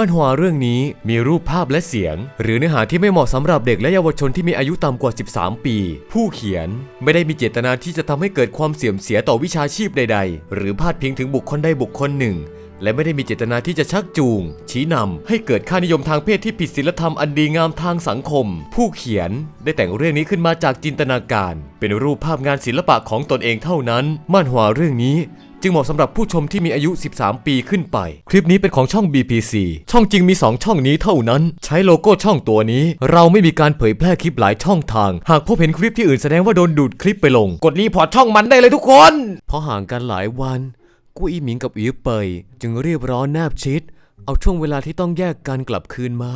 มันหัวเรื่องนี้มีรูปภาพและเสียง หรือเนื้อหาที่ไม่เหมาะสำหรับเด็กและเยาวชนที่มีอายุต่ำกว่า 13 ปี ผู้เขียนไม่ได้มีเจตนาที่จะทำให้เกิดความเสื่อมเสียต่อวิชาชีพใด ๆ หรือพาดพิงถึงบุคคลใดบุคคลหนึ่ง และไม่ได้มีเจตนาที่จะชักจูง ชี้นำให้เกิดค่านิยมทางเพศที่ผิดศีลธรรมอันดีงามทางสังคม ผู้เขียนได้แต่งเรื่องนี้ขึ้นมาจากจินตนาการ เป็นรูปภาพงานศิลปะของตนเองเท่านั้นม่านหวาเรื่องนี้ จึงเหมาะสำหรับผู้ชมที่มีอายุ 13 ปีขึ้นไป คลิปนี้เป็นของช่อง BPC ช่องจริงมี 2 ช่องนี้เท่านั้น ใช้โลโก้ช่องตัวนี้ เราไม่มีการเผยแพร่คลิปหลายช่องทาง หากพบเห็นคลิปที่อื่นแสดงว่าโดนดูดคลิปไปลง กดรีพอร์ตช่องมันได้เลยทุกคนเพราะห่างกันหลายวัน กู้อีหมิงกับอีเปยจึงรีบร้อนแนบชิด เอาช่วงเวลาที่ต้องแยกกันกลับคืนมา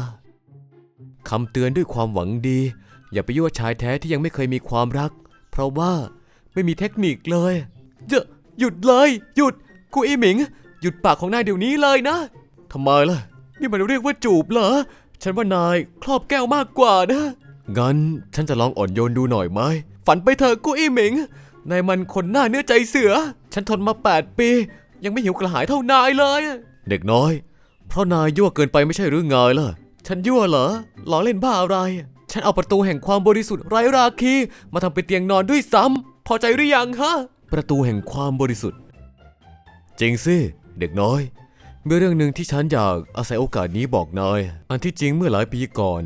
คำเตือนด้วยความหวังดี อย่าไปยั่วชายแท้ที่ยังไม่เคยมีความรัก เพราะว่าไม่มีเทคนิคเลยเจอหยุดเลย หยุดกูอีหมิง หยุดปากของนายเดี๋ยวนี้เลยนะทำไมล่ะ นี่มันเรียกว่าจูบเหรอ ฉันว่านายครอบแก้วมากกว่านะ งั้นฉันจะลองอ่อนโยนดูหน่อยไหม ฝันไปเถอะกูอีหมิง นายมันคนหน้าเนื้อใจเสือ ฉันทนมา 8 ปี ยังไม่หิวกระหายเท่านายเลย เด็กน้อย เพราะนายยั่วเกินไปไม่ใช่หรือไงล่ะ ฉันยั่วเหรอล้อเล่นบ้าอะไร ฉันเอาประตูแห่งความบริสุทธิ์ไร้ราคี มาทำเป็นเตียงนอนด้วยซ้ำพอใจหรือยังฮะ ประตูแห่งความบริสุทธิ์ จริงสิ เด็กน้อย มีเรื่องหนึ่งที่ฉันอยากอาศัยโอกาสนี้บอกนาย อันที่จริงเมื่อหลายปีก่อน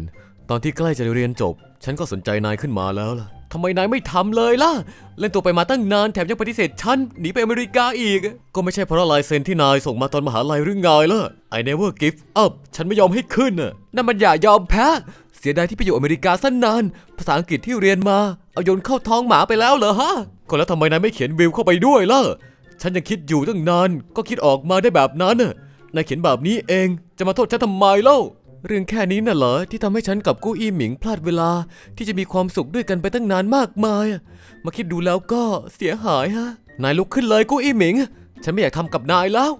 ตอนที่ใกล้จะเรียนจบ ฉันก็สนใจนายขึ้นมาแล้วล่ะ ทำไมนายไม่ทำเลยล่ะ เล่นตัวไปมาตั้งนานแถมยังปฏิเสธฉันหนีไปอเมริกาอีก ก็ไม่ใช่เพราะลายเซ็นที่นายส่งมาตอนมหาลัยหรือไงล่ะ I never give up ฉันไม่ยอมให้ขึ้นน่ะนั่นมันอย่ายอมแพ้ เสียดายที่ไปอยู่อเมริกาสั้นนาน ภาษาอังกฤษที่เรียนมา เอาโยนเข้าท้องหมาไปแล้วเหรอฮะ ก็แล้วทำไมนายไม่เขียนวิวเข้าไปด้วยล่ะ ฉันยังคิดอยู่ตั้งนาน ก็คิดออกมาได้แบบนั้นน่ะนายเขียนแบบนี้เอง จะมาโทษฉันทำไมเล่า เรื่องแค่นี้น่ะเหรอที่ทำให้ฉันกับกู้อี้หมิงพลาดเวลาที่จะมีความสุขด้วยกันไปตั้งนานมากมายอะมาคิดดูแล้วก็เสียหายฮะ นายลุกขึ้นเลยกู้อี้หมิง ฉันไม่อยากทำกับนายแล้ว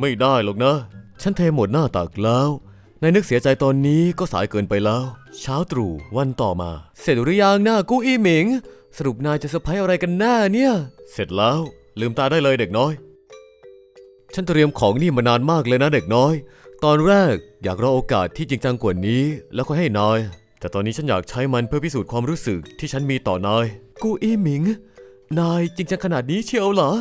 ไม่ได้หรอกนะ ฉันเทหมดหน้าตักแล้ว นายนึกเสียใจตอนนี้ก็สายเกินไปแล้ว เช้าตรู่วันต่อมา เสร็จหรือยังหน้ากู้อี้หมิง สรุปนายจะเซอร์ไพรส์อะไรกันแน่เนี่ย เสร็จแล้วลืมตาได้เลยเด็กน้อย ฉันเตรียมของนี่มานานมากเลยนะเด็กน้อย ตอนแรกอยากรอโอกาสที่จริงจังกว่านี้ แล้วก็ให้นาย แต่ตอนนี้ฉันอยากใช้มันเพื่อพิสูจน์ความรู้สึกที่ฉันมีต่อนาย กูอีหมิง นายจริงจังขนาดนี้เชียวเหรอ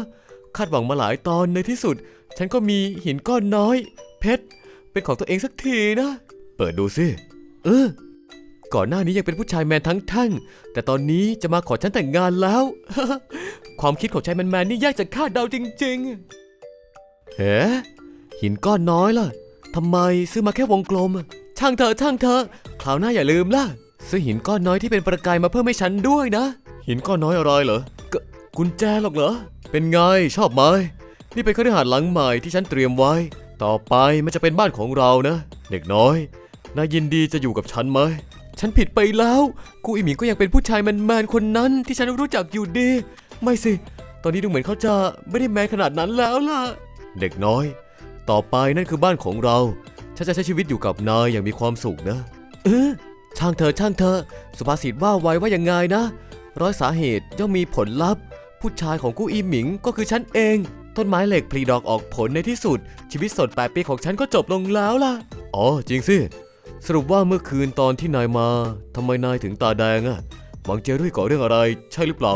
คาดหวังมาหลายตอนในที่สุด ฉันก็มีหินก้อนน้อย เพชร เป็นของตัวเองสักทีนะ เปิดดูสิ เออ ก่อนหน้านี้ยังเป็นผู้ชายแมนทั้งแท่งแต่ตอนนี้จะมาขอฉันแต่งงานแล้ว ความคิดของชายแมนๆนี่ยากจะคาดเดาจริง ๆ เฮ้หินก้อนน้อยล่ะ ทำไมซื้อมาแค่วงกลม ช่างเถอะช่างเถอะคราวหน้าอย่าลืมล่ะ ซื้อหินก้อนน้อยที่เป็นประกายมาเพิ่มให้ฉันด้วยนะ หินก้อนน้อยอะไรเหรอก็กุญแจหรอกเหรอ เป็นไงชอบไหมนี่เป็นคฤหาสน์หลังใหม่ที่ฉันเตรียมไว้ ต่อไปมันจะเป็นบ้านของเรานะ เด็กน้อยนายยินดีจะอยู่กับฉันไหมฉันผิดไปแล้ว กูอีหมิงก็ยังเป็นผู้ชายแมนๆคนนั้นที่ฉันรู้จักอยู่ดี ไม่สิ ตอนนี้ดูเหมือนเขาจะไม่ได้แมนขนาดนั้นแล้วล่ะ เด็กน้อย ต่อไปนั่นคือบ้านของเรา ฉันจะใช้ชีวิตอยู่กับนายอย่างมีความสุขนะ เออช่างเธอช่างเธอ สุภาษิตว่าไว้ว่ายังไงนะ ร้อยสาเหตุย่อมมีผลลัพธ์ ผู้ชายของกู้อีหมิงก็คือฉันเอง ต้นไม้เหล็กผลิดอกออกผลในที่สุด ชีวิตสดแปดปีของฉันก็จบลงแล้วล่ะ อ๋อจริงสิ สรุปว่าเมื่อคืนตอนที่นายมาทำไมนายถึงตาแดงอะหวังเจอด้วยก่อเรื่องอะไร ใช่หรือเปล่า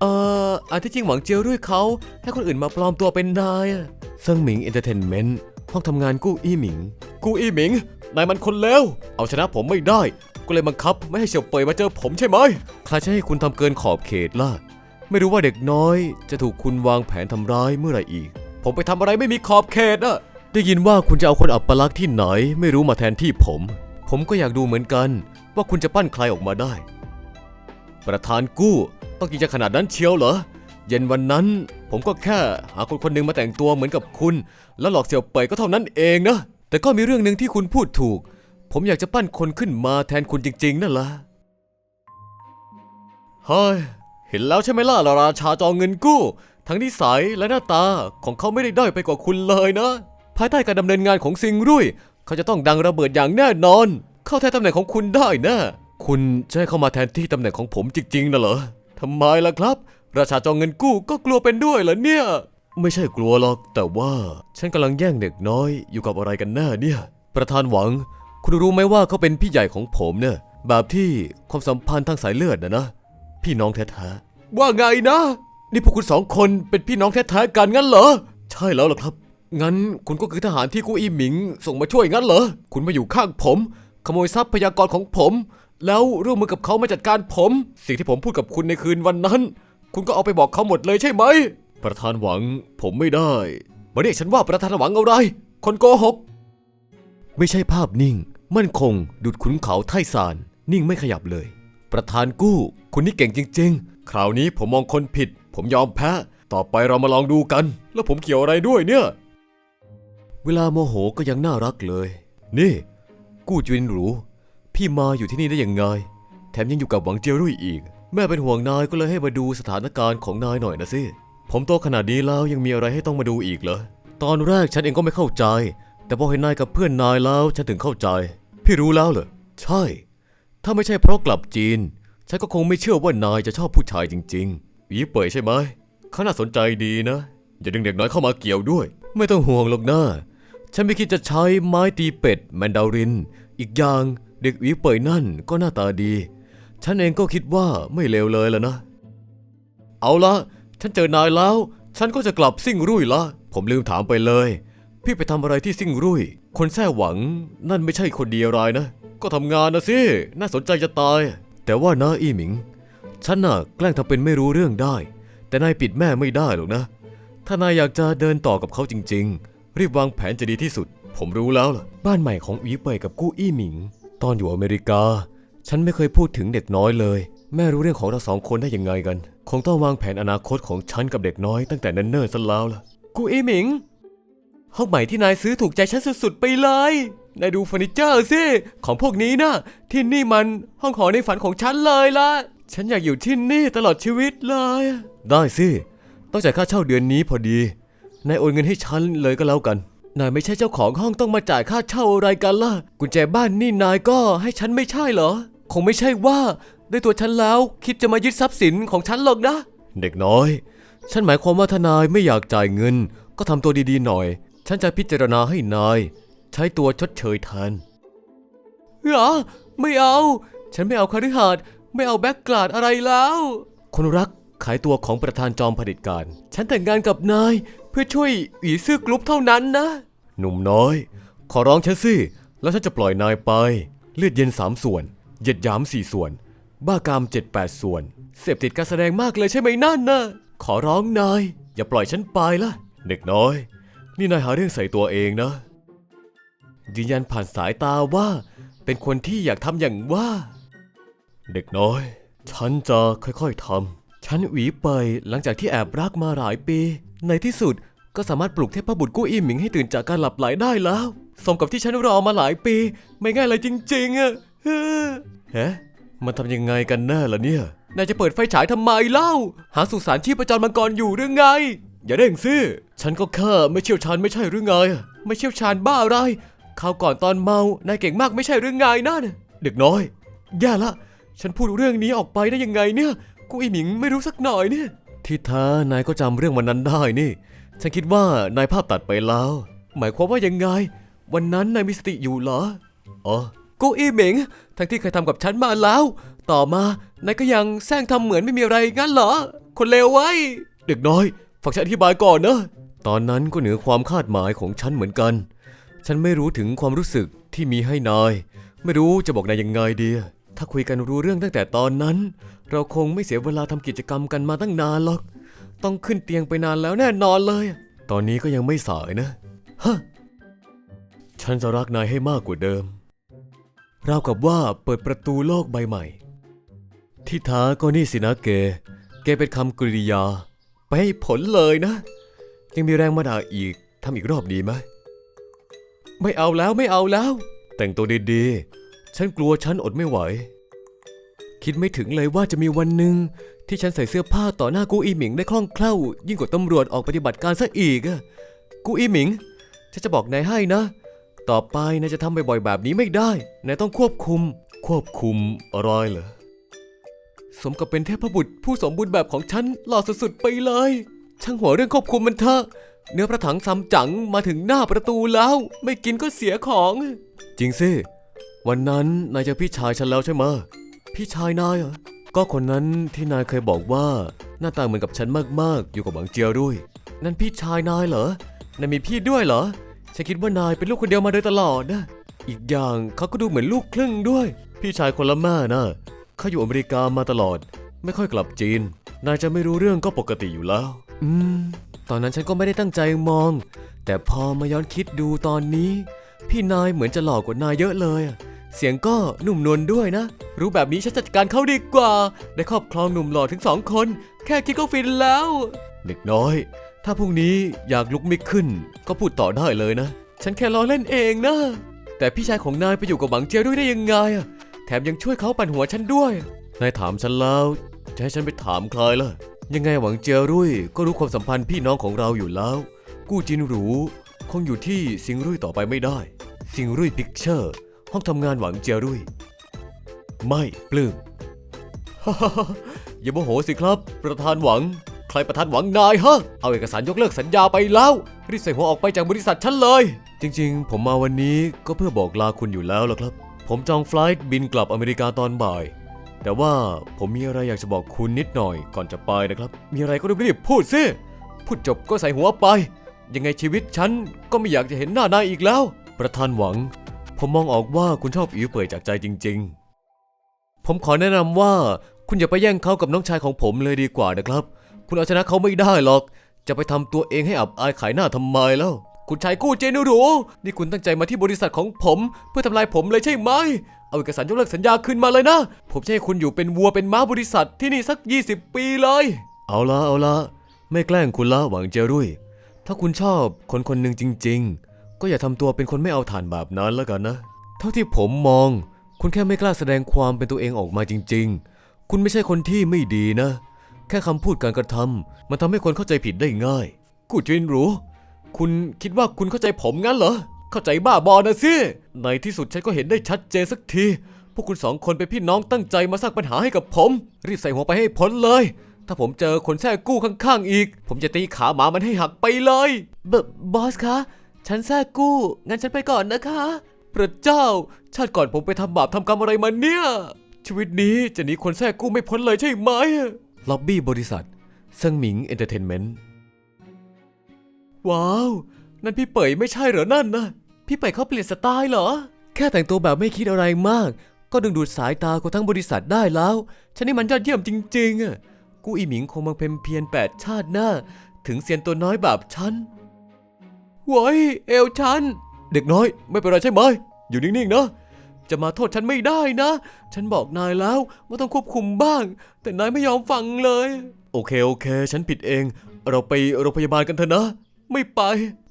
เอ่ออันที่จริงหวังเจียวด้วยเขาให้คนอื่นมาปลอมตัวเป็นนายอะ เซิงหมิงเอนเตอร์เทนเมนต์ห้องทำงานกู้อี้หมิง กู้อี้หมิง นายมันคนเลวเอาชนะผมไม่ได้ ก็เลยบังคับไม่ให้เฉียวเปยมาเจอผมใช่ไหมใครจะให้คุณทำเกินขอบเขตล่ะ ไม่รู้ว่าเด็กน้อย จะถูกคุณวางแผนทำร้ายเมื่อไหร่อีก ผมไปทำอะไรไม่มีขอบเขตอะได้ยินว่าคุณจะเอาคนอัปลักษณ์ที่ไหน ไม่รู้มาแทนที่ผม ผมก็อยากดูเหมือนกัน ว่าคุณจะปั้นใครออกมาได้ ประธานกู้ ต้องกินจะขนาดนั้นเชียวเหรอ เย็นวันนั้น ผมก็แค่หาคนคนหนึ่งมาแต่งตัวเหมือนกับคุณ แล้วหลอกเสี่ยวเป่ยก็เท่านั้นเองนะ แต่ก็มีเรื่องหนึ่งที่คุณพูดถูก ผมอยากจะปั้นคนขึ้นมาแทนคุณจริง ๆ นั่นแหละเฮ้ยเห็นแล้วใช่ไหมล่ะราชาจองเงินกู้ ทั้งนิสัยและหน้าตาของเขาไม่ได้ด้อยไปกว่าคุณเลยนะ ภายใต้การดำเนินงานของซิงรุ่ย เขาจะต้องดังระเบิดอย่างแน่นอน เข้าแทนตำแหน่งของคุณได้แนะคุณจะให้เข้ามาแทนที่ตำแหน่งของผมจริงๆนะเหรอทำไมล่ะครับ ราชาจองเงินกู้ก็กลัวเป็นด้วยเหรอเนี่ย ไม่ใช่กลัวหรอกแต่ว่า ฉันกำลังแย่งเด็กน้อยอยู่กับอะไรกันแน่เนี่ย ประธานหวัง คุณรู้ไหมว่าเขาเป็นพี่ใหญ่ของผมเนี่ยแบบที่ความสัมพันธ์ทางสายเลือดนะนะ พี่น้องแท้ๆว่าไงนะ นี่พวกคุณสองคนเป็นพี่น้องแท้ๆกันงั้นเหรอ ใช่แล้วล่ะครับ งั้นคุณก็คือทหารที่กู้อีหมิง ส่งมาช่วยงั้นเหรอ คุณมาอยู่ข้างผม ขโมยทรัพยากรของผม แล้วร่วมมือกับเขามาจัดการผม สิ่งที่ผมพูดกับคุณในคืนวันนั้น คุณก็เอาไปบอกเขาหมดเลยใช่ไหม ประธานหวังผมไม่ได้ มาเรียกฉันว่าประธานหวังอะไร คนโกหก ไม่ใช่ภาพนิ่ง มั่นคง ดุดขุนเขาไท่ซาน นิ่งไม่ขยับเลย ประธานกู้ คุณนี่เก่งจริง ๆ คราวนี้ผมมองคนผิด ผมยอมแพ้ ต่อไปเรามาลองดูกัน แล้วผมเกี่ยวอะไรด้วยเนี่ย เวลาโมโหก็ยังน่ารักเลย นี่ กู้จินหรู พี่มาอยู่ที่นี่ได้ยังไง แถมยังอยู่กับหวังเจียรุ่ยอีก แม่เป็นห่วงนายก็เลยให้มาดูสถานการณ์ของนายหน่อยนะสิ ผมโตขนาดนี้แล้วยังมีอะไรให้ต้องมาดูอีกเหรอ ตอนแรกฉันเองก็ไม่เข้าใจ แต่พอเห็นนายกับเพื่อนนายแล้วฉันถึงเข้าใจ พี่รู้แล้วเหรอ ใช่ ถ้าไม่ใช่เพราะกลับจีน ฉันก็คงไม่เชื่อว่านายจะชอบผู้ชายจริงๆหวีเป่ยใช่ไหมเขาน่าสนใจดีนะ อย่าดึงเด็กน้อยเข้ามาเกี่ยวด้วย ไม่ต้องห่วงหรอกนะฉันไม่คิดจะใช้ไม้ตีเป็ดแมนดาริน อีกอย่างเด็กหวีเป่ยนั่นก็หน้าตาดี ฉันเองก็คิดว่าไม่เลวเลยล่ะนะ เอาละฉันเจอนายแล้ว ฉันก็จะกลับซิ่งรุ่ยละ ผมลืมถามไปเลย พี่ไปทำอะไรที่ซิ่งรุ่ย คนแท้หวังนั่นไม่ใช่คนดียวรนะ ก็ทำงานนะสิ น่าสนใจจะตาย แต่ว่านะอีหมิง ฉันน่ะแกล้งทำเป็นไม่รู้เรื่องได้ แต่นายปิดแม่ไม่ได้หรอกนะ ถ้านายอยากจะเดินต่อกับเขาจริง ๆ รีบวางแผนจะดีที่สุด ผมรู้แล้วล่ะ บ้านใหม่ของอีเป่ยกับกู้อี้หมิง ตอนอยู่อเมริกา ฉันไม่เคยพูดถึงเด็กน้อยเลย แม่รู้เรื่องของเราสองคนได้ยังไงกัน คงต้องวางแผนอนาคตของฉันกับเด็กน้อยตั้งแต่เนิ่นๆซะแล้วล่ะกูอีหมิงห้องใหม่ที่นายซื้อถูกใจฉันสุดๆไปเลย นายดูเฟอร์นิเจอร์สิ ของพวกนี้นะที่นี่มันห้องหอในฝันของฉันเลยล่ะ ฉันอยากอยู่ที่นี่ตลอดชีวิตเลย ได้สิ ต้องจ่ายค่าเช่าเดือนนี้พอดี นายโอนเงินให้ฉันเลยก็แล้วกัน นายไม่ใช่เจ้าของห้องต้องมาจ่ายค่าเช่าอะไรกันล่ะ กุญแจบ้านนี่นายก็ให้ฉันไม่ใช่เหรอ คงไม่ใช่ว่าด้วยตัวฉันแล้วคิดจะมายึดทรัพย์สินของฉันหรอกนะ เด็กน้อย ฉันหมายความว่าถ้านายไม่อยากจ่ายเงิน ก็ทำตัวดีๆหน่อย ฉันจะพิจารณาให้นาย ใช้ตัวชดเชยแทนเหรอไม่เอา ฉันไม่เอาคฤหาสน์ไม่เอาแบ็กกลาดอะไรแล้ว คนรักขายตัวของประธานจอมเผด็จการ ฉันแต่งงานกับนายเพื่อช่วยหวีซื่อกรุ๊ปเท่านั้นนะ หนุ่มน้อย ขอร้องฉันสิ แล้วฉันจะปล่อยนายไป เลือดเย็นสามส่วน เหยียดหยามสี่ส่วน บ้ากามเจ็ดแปดส่วน เสพติดการแสดงมากเลยใช่ไหมนั่นนะขอร้องนาย อย่าปล่อยฉันไปละเด็กน้อย นี่นายหาเรื่องใส่ตัวเองนะ ยืนยันผ่านสายตาว่า เป็นคนที่อยากทำอย่างว่า เด็กน้อย ฉันจะค่อยๆทำ ฉันหวีไปหลังจากที่แอบรักมาหลายปี ในที่สุดก็สามารถปลุกเทพบุตรกู้อี้หมิงให้ตื่นจากการหลับไหลได้แล้ว สมกับที่ฉันรอมาหลายปี ไม่ง่ายเลยจริงๆอะ ฮ้อเฮ้มันทำยังไงกันแน่ล่ะเนี่ย นายจะเปิดไฟฉายทำไมเล่า หาสุสานที่ประจรมังกรอยู่หรือไง อย่าเร่งสิฉันก็แค่ไม่เชี่ยวชาญไม่ใช่หรือไง ไม่เชี่ยวชาญบ้าอะไรคราวก่อนตอนเมานายเก่งมากไม่ใช่หรือไงนั่นเด็กน้อย แย่ละ ฉันพูดเรื่องนี้ออกไปได้ยังไงเนี่ย กูอีหมิงไม่รู้สักหน่อยเนี่ย ที่แท้นายก็จำเรื่องวันนั้นได้นี่ ฉันคิดว่านายภาพตัดไปแล้ว หมายความว่ายังไง วันนั้นนายมีสติอยู่เหรอ อ๋อ กูอี้เหมิงทั้งที่เคยทำกับฉันมาแล้ว ต่อมานายก็ยังแซงทำเหมือนไม่มีอะไรงั้นเหรอ คนเลวไว้ยเด็กน้อยฟังฉันอธิบายก่อนนะ ตอนนั้นก็เหนือความคาดหมายของฉันเหมือนกัน ฉันไม่รู้ถึงความรู้สึกที่มีให้นาย ไม่รู้จะบอกนายยังไงดี ถ้าคุยกันรู้เรื่องตั้งแต่ตอนนั้น เราคงไม่เสียเวลาทำกิจกรรมกันมาตั้งนานหรอก ต้องขึ้นเตียงไปนานแล้วแน่นอนเลย ตอนนี้ก็ยังไม่สายนะ ฮะ ฉันจะรักนายให้มากกว่าเดิม ราวกับว่าเปิดประตูโลกใบใหม่ ที่ท้าก็นี่สินะเก เกเป็นคำกริยา ไปให้ผลเลยนะ ยังมีแรงมาด่าอีกทำอีกรอบดีไหม ไม่เอาแล้วไม่เอาแล้ว แต่งตัวดีๆ ฉันกลัวฉันอดไม่ไหว คิดไม่ถึงเลยว่าจะมีวันหนึ่งที่ฉันใส่เสื้อผ้าต่อหน้ากูอีหมิงได้คล่องแคล่ว ยิ่งกว่าตำรวจออกปฏิบัติการซะอีกอะกูอีหมิง ฉันจะบอกนายให้นะ ต่อไปนายจะทำบ่อยๆแบบนี้ไม่ได้นายต้องควบคุม ควบคุมอะไรเหรอสมกับเป็นเทพบุตรผู้สมบูรณ์แบบของฉันหล่อสุดๆไปเลย ช่างหัวเรื่องควบคุมมันเถอะ เนื้อพระถังซัมจั๋งมาถึงหน้าประตูแล้ว ไม่กินก็เสียของ จริงสิวันนั้นนายจอพี่ชายฉันแล้วใช่ไหมพี่ชายนายเหรอก็คนนั้นที่นายเคยบอกว่า หน้าตาเหมือนกับฉันมากๆ อยู่กับหวังเจียวด้วย นั่นพี่ชายนายเหรอ นายมีพี่ด้วยเหรอ ฉันคิดว่านายเป็นลูกคนเดียวมาโดยตลอดนะ อีกอย่างเขาก็ดูเหมือนลูกครึ่งด้วย พี่ชายคนละแม่นะเขาอยู่อเมริกามาตลอด ไม่ค่อยกลับจีน นายจะไม่รู้เรื่องก็ปกติอยู่แล้ว อืม ตอนนั้นฉันก็ไม่ได้ตั้งใจมอง แต่พอมาย้อนคิดดูตอนนี้ พี่นายเหมือนจะหล่อกว่านายเยอะเลยอะเสียงก็หนุ่มนวลด้วยนะ รู้แบบนี้ฉันจัดการเขาดีกว่า ได้ครอบครองหนุ่มหล่อถึงสองคน แค่คิดก็ฟินแล้ว เด็กน้อย ถ้าพรุ่งนี้อยากลุกไม่ขึ้น ก็พูดต่อได้เลยนะ ฉันแค่ล้อเล่นเองนะ แต่พี่ชายของนายไปอยู่กับหวังเจียวด้วยได้ยังไงอะแถมยังช่วยเขาปั่นหัวฉันด้วย นายถามฉันแล้ว จะให้ฉันไปถามใครล่ะ ยังไงหวังเจียรุ่ยก็รู้ความสัมพันธ์พี่น้องของเราอยู่แล้ว กู้จินหรูคงอยู่ที่สิงรุ่ยต่อไปไม่ได้ สิงรุ่ยพิกเชอร์ ห้องทำงานหวังเจียรุ่ย ไม่ปลื้ม อย่าโมโหสิครับ ประธานหวัง ใครประธานหวังนายฮะ เอาเอกสารยกเลิกสัญญาไปแล้ว รีบใส่หัวออกไปจากบริษัทฉันเลย จริงๆ ผมมาวันนี้ก็เพื่อบอกลาคุณอยู่แล้วล่ะครับ ผมจองไฟล์บินกลับอเมริกาตอนบ่าย แต่ว่าผมมีอะไรอยากจะบอกคุณนิดหน่อยก่อนจะไปนะครับ มีอะไรก็รีบๆพูดสิ พูดจบก็ใส่หัวไป ยังไงชีวิตฉันก็ไม่อยากจะเห็นหน้านายอีกแล้ว ประธานหวัง ผมมองออกว่าคุณชอบอิ๋วเปิดจากใจจริง ๆ ผมขอแนะนำว่าคุณอย่าไปแย่งเขากับน้องชายของผมเลยดีกว่านะครับ คุณเอาชนะเขาไม่ได้หรอก จะไปทำตัวเองให้อับอายขายหน้าทำไมแล้ว คุณชายกู้เจนูหรูนี่คุณตั้งใจมาที่บริษัทของผม เพื่อทำลายผมเลยใช่ไหม เอาเอกสารยกเลิกสัญญาคืนมาเลยนะ ผมจะให้คุณอยู่เป็นวัวเป็นม้าบริษัทที่นี่สัก 20 ปีเลย เอาละเอาละไม่แกล้งคุณละหวังเจรุ่ย ถ้าคุณชอบคนคนหนึ่งจริง ๆ ก็อย่าทำตัวเป็นคนไม่เอาฐานแบบนั้นแล้วกันนะ เท่าที่ผมมอง คุณแค่ไม่กล้าแสดงความเป็นตัวเองออกมาจริง ๆ คุณไม่ใช่คนที่ไม่ดีนะ แค่คำพูดการกระทำมันทำให้คนเข้าใจผิดได้ง่าย กูจินหรู คุณคิดว่าคุณเข้าใจผมงั้นเหรอ เข้าใจบ้าบอนะสิในที่สุดฉันก็เห็นได้ชัดเจนสักที พวกคุณสองคนเป็นพี่น้องตั้งใจมาสร้างปัญหาให้กับผม รีบใส่หัวไปให้พ้นเลย ถ้าผมเจอคนแท้กู้ข้างๆอีก ผมจะตีขาหมามันให้หักไปเลยบบอสคะ ฉันแท้กู้ งั้นฉันไปก่อนนะคะ พระเจ้า ชาติก่อนผมไปทำบาปทำกรรมอะไรมาเนี่ย ชีวิตนี้จะหนีคนแท้กู้ไม่พ้นเลยใช่ไหม ล็อบบี้บริษัทเซิงหมิงเอนเตอร์เทนเมนต์ ว้าว นั่นพี่เป่ยไม่ใช่เหรอนั่นนะ พี่เป่ยเขาเปลี่ยนสไตล์เหรอ แค่แต่งตัวแบบไม่คิดอะไรมาก ก็ดึงดูดสายตาคนทั้งบริษัทได้แล้ว ฉันนี่มันยอดเยี่ยมจริงๆอะ กูอีหมิงคงมาเพ็มเพียนแปดชาติหน้า ถึงเซียนตัวน้อยแบบฉันโว้ยเอวฉัน เด็กน้อยไม่เป็นไรใช่ไหม อยู่นิ่งๆนะ จะมาโทษฉันไม่ได้นะ ฉันบอกนายแล้วว่าต้องควบคุมบ้าง แต่นายไม่ยอมฟังเลย โอเคโอเค ฉันผิดเอง เราไปโรงพยาบาลกันเถอะนะ ไม่ไป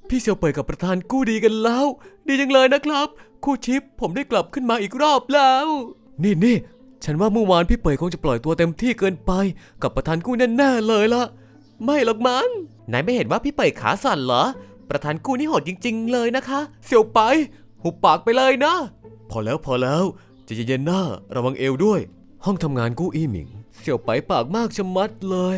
พี่เซียวเป่ยกับประธานกู้ดีกันแล้ว ดีจังเลยนะครับ คู่ชิปผมได้กลับขึ้นมาอีกรอบแล้ว นี่นี่ฉันว่าเมื่อวานพี่เป่ยคงจะปล่อยตัวเต็มที่เกินไป กับประธานกู้แน่ๆเลยละไม่หรอกมั้งนายไม่เห็นว่าพี่เป่ยขาสั่นเหรอ ประธานกู้นี่โหดจริง ๆ เลยนะคะเซียวไป หุบปากไปเลยนะ พอแล้วพอแล้วจะเย็นๆหน้าระวังเอวด้วย ห้องทำงานกู้อี้หมิง เสี่ยวไปปากมากชะมัดเลย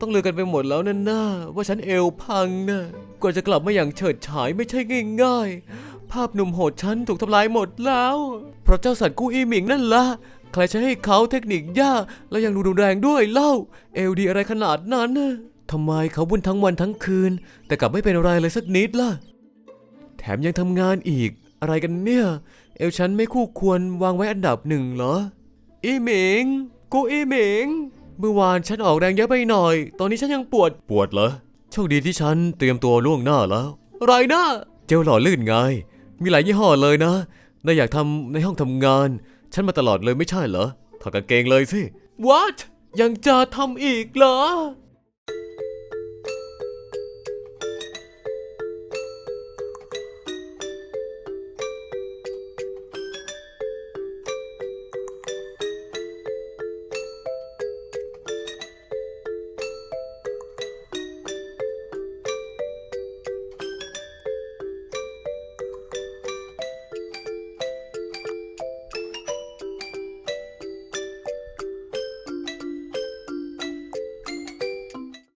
ต้องเลือกันไปหมดแล้วนั่นน่าว่าฉันเอวพังนะกว่าจะกลับมาอย่างเฉิดฉายไม่ใช่ง่ายๆ ภาพหนุ่มโหดฉันถูกทำลายหมดแล้ว เพราะเจ้าสัตว์กู้อี้หมิงนั่นละใครจะให้เขาเทคนิคยากแล้วยังดูรุนแรงด้วยเล่า เอวดีอะไรขนาดนั้นน่ะทำไมเขาวุ่นทั้งวันทั้งคืน แต่กลับไม่เป็นอะไรเลยสักนิดล่ะ แถมยังทำงานอีกอะไรกันเนี่ย เอวฉันไม่คู่ควรวางไว้อันดับหนึ่งเหรอ อีหมิง กูอีหมิง เมื่อวานฉันออกแรงเยอะไปหน่อย ตอนนี้ฉันยังปวด ปวดเหรอ โชคดีที่ฉันเตรียมตัวล่วงหน้าแล้วไรนะเจลหล่อลื่นไง มีหลายยี่ห้อเลยนะ นายอยากทำในห้องทำงาน ฉันมาตลอดเลยไม่ใช่เหรอ ถอดกางเกงเลยสิ What ยังจะทำอีกเหรอ